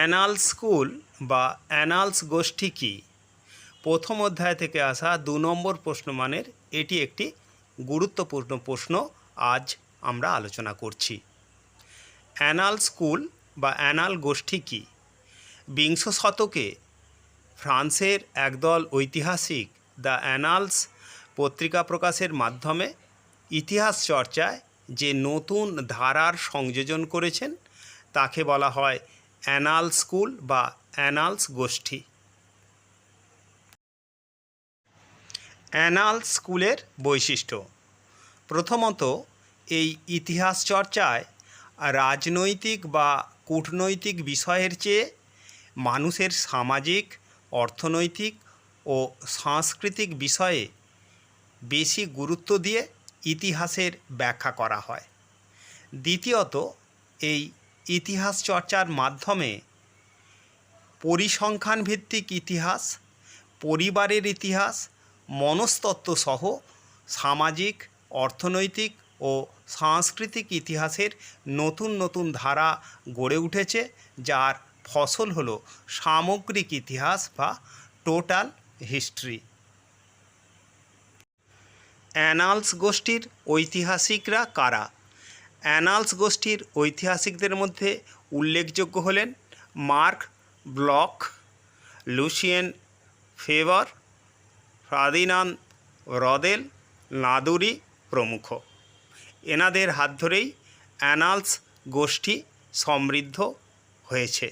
Anal school বা Annales গোষ্ঠী কী? প্রথম অধ্যায় থেকে আসা দু নম্বর প্রশ্নমানের এটি একটি গুরুত্বপূর্ণ প্রশ্ন আজ আমরা আলোচনা করছি। অ্যানাল স্কুল বা অ্যানাল গোষ্ঠী কী? বিংশ শতকে ফ্রান্সের একদল ঐতিহাসিক দ্য অ্যানালস পত্রিকা প্রকাশের মাধ্যমে ইতিহাস চর্চায় যে নতুন ধারার সংযোজন করেছেন, তাকে বলা হয় অ্যানাল স্কুল বা অ্যানালস গোষ্ঠী। অ্যানাল স্কুলের বৈশিষ্ট্য। প্রথমত, এই ইতিহাস চর্চায় রাজনৈতিক বা কূটনৈতিক বিষয়ের চেয়ে মানুষের সামাজিক, অর্থনৈতিক ও সাংস্কৃতিক বিষয়ে বেশি গুরুত্ব দিয়ে ইতিহাসের ব্যাখ্যা করা হয়। দ্বিতীয়ত, এই ইতিহাস চর্চার মাধ্যমে পরিসংখ্যান ভিত্তিক ইতিহাস, পরিবারের ইতিহাস মনস্তত্ত্ব সহ সামাজিক, অর্থনৈতিক ও সাংস্কৃতিক ইতিহাসের নতুন নতুন ধারা গড়ে উঠেছে, যার ফসল হলো সামগ্রিক ইতিহাস বা টোটাল হিস্ট্রি। অ্যানালস গোষ্ঠীর ঐতিহাসিকরা কারা? অ্যানালস গোষ্ঠীর ঐতিহাসিকদের মধ্যে উল্লেখযোগ্য হলেন Marc Bloch, Lucien Febvre Fernand Braudel, Ladurie প্রমুখ। এনাদের হাত ধরেই অ্যানালস গোষ্ঠী সমৃদ্ধ হয়েছে।